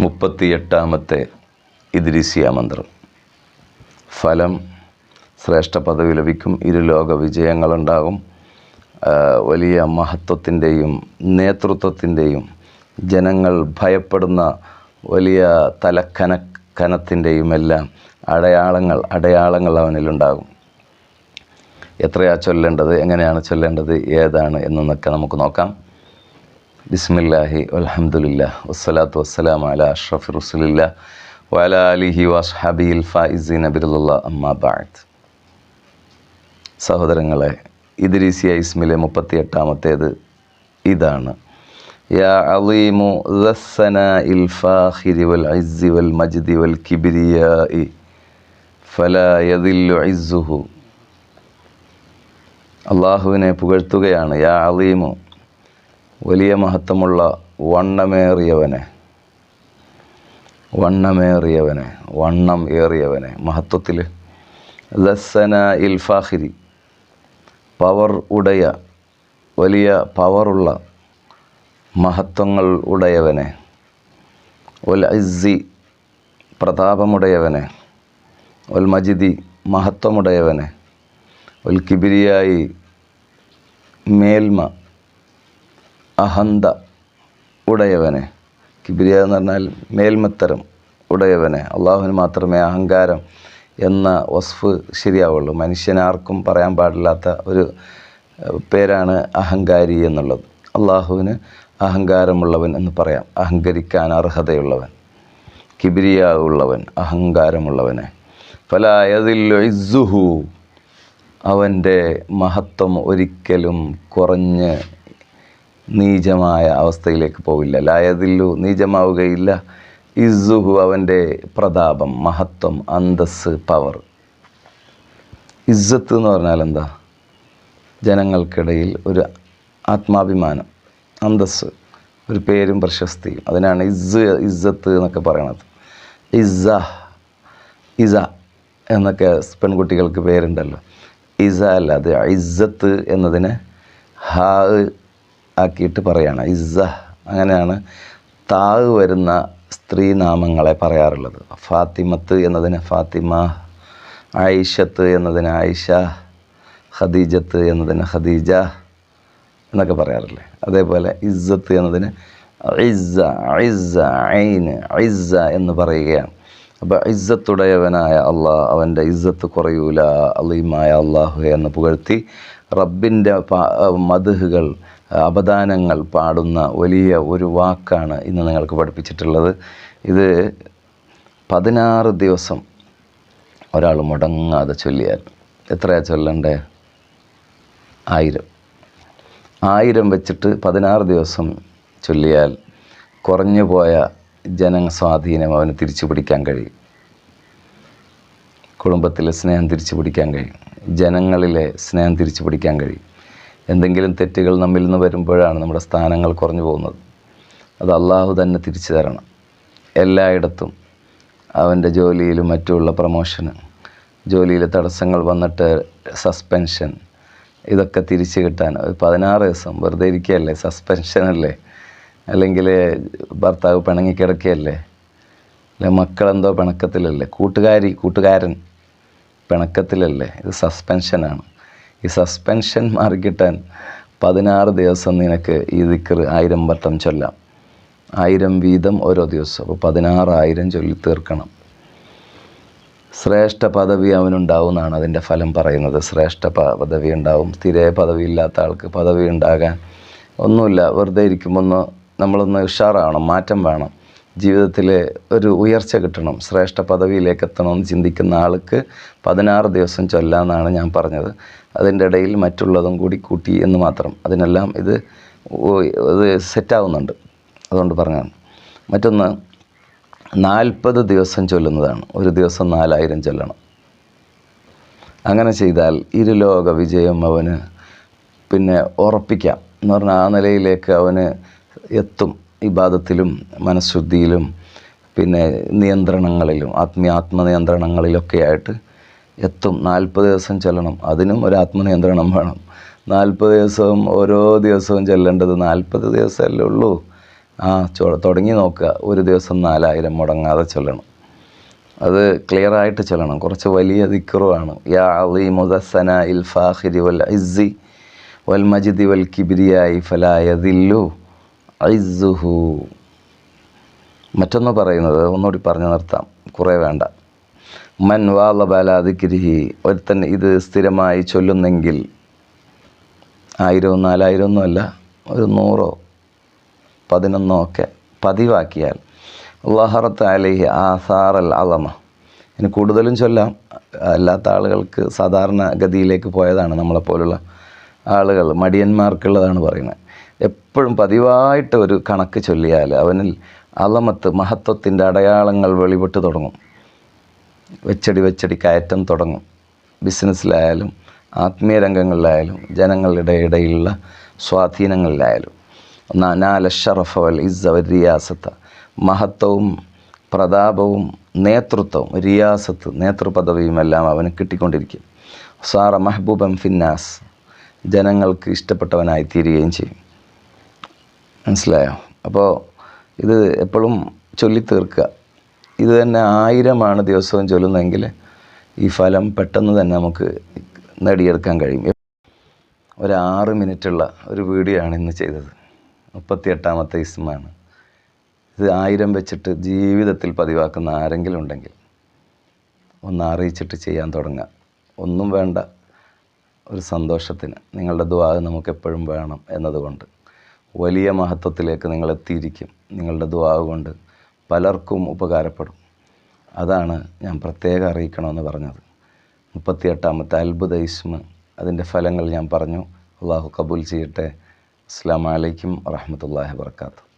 മുപ്പത്തിയെട്ടാമത്തെ ഇദ്രീസിയ മന്ത്രം. ഫലം ശ്രേഷ്ഠ പദവി ലഭിക്കും ഇരുലോക വിജയങ്ങളുണ്ടാകും. വലിയ മഹത്വത്തിന്റെയും നേതൃത്വത്തിന്റെയും ജനങ്ങൾ ഭയപ്പെടുന്ന വലിയ തലക്കന കനത്തിന്റെയും എല്ലാം അടയാളങ്ങൾ അടയാളങ്ങൾ അവനിലുണ്ടാകും. എത്രയാണ് ചൊല്ലേണ്ടത് എങ്ങനെയാണ് ചൊല്ലേണ്ടത് ഏതാണ് എന്നൊക്കെ നമുക്ക് നോക്കാം. ബിസ്മില്ലാഹി അലഹമുല്ല വസ്സലാത്തു വസ്സലാം അല അഷ്റഫ് റുസുലില്ല വല അലിഹി വസ്ഹാബിൽ ഫായിസീൻ നബിറുല്ല അമ്മാബാദ് സഹോദരങ്ങളെ ഇദ്രീസിയ ഇസ്മിലെ മുപ്പത്തിയെട്ടാമത്തേത് ഇതാണ്. യാ അലീമു ദസ്സന ഇൽ ഫാഖിരി വൽ ഇസ്സി വൽ മജ്ദി വൽ കിബിരിയായി ഫലാ യദില്ലു അള്ളാഹുവിനെ പുകഴ്ത്തുകയാണ് യാ അലീമു. വലിയ മഹത്വമുള്ള വണ്ണമേറിയവനെ. വണ്ണമേറിയവനെ വണ്ണം ഏറിയവനെ മഹത്വത്തിൽ ലസന ഇൽഫാഹിരി പവർ ഉടയ വലിയ പവറുള്ള മഹത്വങ്ങൾ ഉടയവനെ. ഒൽ ഇസ്സി പ്രതാപമുടയവനെ. ഒൽ മജിദി മഹത്വമുടയവനെ. ഒൽ കിബിരിയായി മേൽമ അഹന്ത ഉടയവനെ. കിബിരിയ എന്ന് പറഞ്ഞാൽ മേൽമത്തരം ഉടയവനെ. അള്ളാഹുവിന് മാത്രമേ അഹങ്കാരം എന്ന വസ്ഫ് ശരിയാവുള്ളൂ. മനുഷ്യനാർക്കും പറയാൻ പാടില്ലാത്ത ഒരു പേരാണ് അഹങ്കാരി എന്നുള്ളത്. അള്ളാഹുവിന് അഹങ്കാരമുള്ളവൻ എന്ന് പറയാം. അഹങ്കരിക്കാൻ അർഹതയുള്ളവൻ. കിബിരിയ ഉള്ളവൻ അഹങ്കാരമുള്ളവനെ. ഫലായതിൽ അവന്റെ മഹത്വം ഒരിക്കലും കുറഞ്ഞ് നീചമായ അവസ്ഥയിലേക്ക് പോവില്ല. ലായതില്ലു നീചമാവുകയില്ല. ഇസ്സുഹു അവന്റെ പ്രതാപം മഹത്വം അന്തസ് പവർ. ഇസ്സത്ത് എന്ന് പറഞ്ഞാൽ എന്താ? ജനങ്ങൾക്കിടയിൽ ഒരു ആത്മാഭിമാനം അന്തസ് ഒരു പേരും പ്രശസ്തിയും. അതിനാണ് ഇസ് ഇസ്സത്ത് എന്നൊക്കെ പറയണത്. ഇസ ഇസ എന്നൊക്കെ പെൺകുട്ടികൾക്ക് പേരുണ്ടല്ലോ. ഇസ അല്ല അത് ഇസ്സത്ത് എന്നതിന് ഹാ ആക്കിയിട്ട് പറയാണ്. ഇസ്സ അങ്ങനെയാണ് താഴ് വരുന്ന സ്ത്രീനാമങ്ങളെ പറയാറുള്ളത്. ഫാത്തിമത്ത് എന്നതിന് ഫാത്തിമ ആയിഷത്ത് എന്നതിന് ആയിഷ ഖദീജത്ത് എന്നതിന് ഖദീജ എന്നൊക്കെ പറയാറില്ലേ. അതേപോലെ ഇസ്സത്ത് എന്നതിന് ഇസ്സ ഇസ്സ ഐന് ഇസ്സ എന്ന് പറയുകയാണ്. അപ്പോൾ ഇസ്സത്തുടയവനായ അള്ളാഹ് അവന്റെ ഇസ്സത്ത് കുറയൂല അലീമായ അള്ളാഹു എന്ന് പുകഴ്ത്തി റബ്ബിന്റെ മധുഹുകൾ അപദാനങ്ങൾ പാടുന്ന വലിയ ഒരു വാക്കാണ് ഇന്ന് നിങ്ങൾക്ക് പഠിപ്പിച്ചിട്ടുള്ളത്. ഇത് പതിനാറ് ദിവസം ഒരാൾ മുടങ്ങാതെ ചൊല്ലിയാൽ. എത്രയാ ചൊല്ലണ്ടേ? ആയിരം. ആയിരം വെച്ചിട്ട് പതിനാറ് ദിവസം ചൊല്ലിയാൽ കുറഞ്ഞു പോയ ജനസ്വാധീനം അവന് തിരിച്ചു പിടിക്കാൻ കഴിയും. കുടുംബത്തിലെ സ്നേഹം തിരിച്ചു പിടിക്കാൻ കഴിയും. ജനങ്ങളിലെ സ്നേഹം തിരിച്ചു പിടിക്കാൻ കഴിയും. എന്തെങ്കിലും തെറ്റുകൾ നമ്മിൽ നിന്ന് വരുമ്പോഴാണ് നമ്മുടെ സ്ഥാനങ്ങൾ കുറഞ്ഞു പോകുന്നത്. അത് അള്ളാഹു തന്നെ തിരിച്ചു തരണം. എല്ലായിടത്തും അവന്റെ ജോലിയിലും മറ്റുള്ള പ്രമോഷന് ജോലിയിലെ തടസ്സങ്ങൾ വന്നിട്ട് സസ്പെൻഷൻ ഇതൊക്കെ തിരിച്ചു കിട്ടാൻ. പതിനാറ് ദിവസം വെറുതെ ഇരിക്കുകയല്ലേ? സസ്പെൻഷനല്ലേ അല്ലെങ്കിൽ ഭർത്താവ് പിണങ്ങിക്കിടക്കുകയല്ലേ അല്ലെ മക്കളെന്തോ പിണക്കത്തിലല്ലേ? കൂട്ടുകാരി കൂട്ടുകാരൻ പിണക്കത്തിലല്ലേ? ഇത് സസ്പെൻഷനാണ് ഈ സസ്പെൻഷൻ മാറിക്കിട്ടാൻ പതിനാറ് ദിവസം നിനക്ക് ഈ ദിക്കർ ആയിരം വട്ടം ചൊല്ലാം. ആയിരം വീതം ഓരോ ദിവസം. അപ്പോൾ പതിനാറായിരം ചൊല്ലി തീർക്കണം. ശ്രേഷ്ഠ പദവി അവനുണ്ടാവും എന്നാണ് അതിന്റെ ഫലം പറയുന്നത്. ശ്രേഷ്ഠ പദവി ഉണ്ടാവും. സ്ഥിര പദവി ഇല്ലാത്ത ആൾക്ക് പദവി ഉണ്ടാകാൻ ഒന്നുമില്ല. വെറുതെ ഇരിക്കുമ്പോൾ ഒന്ന് നമ്മളൊന്ന് ഉഷാറാവണം. മാറ്റം വേണം. ജീവിതത്തിൽ ഒരു ഉയർച്ച കിട്ടണം ശ്രേഷ്ഠ പദവിയിലേക്ക് എത്തണമെന്ന് ചിന്തിക്കുന്ന ആൾക്ക് പതിനാറ് ദിവസം ചൊല്ലാമെന്നാണ് ഞാൻ പറഞ്ഞത്. അതിന്റെ ഇടയിൽ മറ്റുള്ളതും കൂടി കൂട്ടി എന്ന് മാത്രം. അതിനെല്ലാം ഇത് ഇത് സെറ്റാവുന്നുണ്ട് അതുകൊണ്ട് പറഞ്ഞാണ് മറ്റൊന്ന് നാൽപ്പത് ദിവസം ചൊല്ലുന്നതാണ്. ഒരു ദിവസം നാലായിരം ചൊല്ലണം. അങ്ങനെ ചെയ്താൽ ഇരുലോക വിജയം അവന് പിന്നെ ഉറപ്പിക്കാം എന്ന് പറഞ്ഞാൽ ആ നിലയിലേക്ക് അവന് എത്തും. ഇബാദത്തിലും മനഃശുദ്ധിയിലും പിന്നെ നിയന്ത്രണങ്ങളിലും ആത്മീയ ആത്മനിയന്ത്രണങ്ങളിലൊക്കെ ആയിട്ട് എത്തും. നാൽപ്പത് ദിവസം ചെല്ലണം. അതിനും ഒരു ആത്മനിയന്ത്രണം വേണം. നാൽപ്പത് ദിവസവും ഓരോ ദിവസവും ചെല്ലേണ്ടത് നാൽപ്പത് ദിവസമല്ലേ ഉള്ളൂ? ആ ചോ തുടങ്ങി നോക്കുക. ഒരു ദിവസം നാലായിരം മുടങ്ങാതെ ചെല്ലണം. അത് ക്ലിയർ ആയിട്ട് ചൊല്ലണം. കുറച്ച് വലിയ ദിക്കറുമാണ് യാ മുദസന ഇൽ ഫാഹിരി വൽ ഇസ്സി വൽ മജിദി വൽ കിബിരിയായി ഫലായതില്ലു ഐസുഹു. മറ്റൊന്ന് പറയുന്നത് ഒന്നുകൂടി പറഞ്ഞു നിർത്താം. കുറേ വേണ്ട. മൻ വാലബാലാദിക്കിരിഹി ഒരുത്തൻ ഇത് സ്ഥിരമായി ചൊല്ലുന്നെങ്കിൽ ആയിരവും നാലായിരം ഒന്നുമല്ല ഒരു നൂറോ പതിനൊന്നോ ഒക്കെ പതിവാക്കിയാൽ അള്ളാഹറത്ത് അലഹി ആസാറൽ അലമ. ഇനി കൂടുതലും ചൊല്ലാം. അല്ലാത്ത ആളുകൾക്ക് സാധാരണ ഗതിയിലേക്ക് പോയതാണ് നമ്മളെപ്പോലുള്ള ആളുകൾ. മടിയന്മാർക്കുള്ളതാണ് പറയുന്നത്. എപ്പോഴും പതിവായിട്ട് ഒരു കണക്ക് ചൊല്ലിയാൽ അവനിൽ അലമത്ത് മഹത്വത്തിന്റെ അടയാളങ്ങൾ വെളിപ്പെട്ട് തുടങ്ങും. വെച്ചടി വെച്ചടി കയറ്റം തുടങ്ങും. ബിസിനസ്സിലായാലും ആത്മീയ രംഗങ്ങളിലായാലും ജനങ്ങളുടെ ഇടയിലുള്ള സ്വാധീനങ്ങളിലായാലും. നാല ഷറഫ വൽ ഇസ്സ റിയാസത്ത. മഹത്വവും പ്രതാപവും നേതൃത്വവും റിയാസത്ത് നേതൃപദവിയും എല്ലാം അവന് കിട്ടിക്കൊണ്ടിരിക്കും. സാറ മെഹബൂബൻ ഫിന്നാസ്. ജനങ്ങൾക്ക് ഇഷ്ടപ്പെട്ടവനായി തീരുകയും ചെയ്യും. മനസ്സിലായോ? അപ്പോൾ ഇത് എപ്പോഴും ചൊല്ലിത്തീർക്കുക. ഇത് തന്നെ ആയിരമാണ് ദിവസവും ചൊല്ലുന്നതെങ്കിൽ ഈ ഫലം പെട്ടെന്ന് തന്നെ നമുക്ക് നേടിയെടുക്കാൻ കഴിയും. ഒരാറ് മിനിറ്റുള്ള ഒരു വീഡിയോ ആണ് ഇന്ന് ചെയ്തത്. മുപ്പത്തിയെട്ടാമത്തെ ഇസ്മാണ്. ഇത് ആയിരം വെച്ചിട്ട് ജീവിതത്തിൽ പതിവാക്കുന്ന ആരെങ്കിലും ഉണ്ടെങ്കിൽ ഒന്ന് അറിയിച്ചിട്ട് ചെയ്യാൻ തുടങ്ങുക. ഒന്നും വേണ്ട. ഒരു സന്തോഷത്തിന് നിങ്ങളുടെ ദ്വാ നമുക്കെപ്പോഴും വേണം എന്നതുകൊണ്ട്. വലിയ മഹത്വത്തിലേക്ക് നിങ്ങൾ എത്തിയിരിക്കും നിങ്ങളുടെ ദ്വാവ് കൊണ്ട് പലർക്കും ഉപകാരപ്പെടും. അതാണ് ഞാൻ പ്രത്യേകം അറിയിക്കണമെന്ന് പറഞ്ഞത്. മുപ്പത്തിയെട്ടാമത്തെ അത്ഭുത ഇസ്മ. അതിന്റെ ഫലങ്ങൾ ഞാൻ പറഞ്ഞു. അള്ളാഹു കബൂൽ ചെയ്യട്ടെ. അസ്സാം വലൈക്കും വറഹമത്തല്ലാഹി വർക്കാത്തു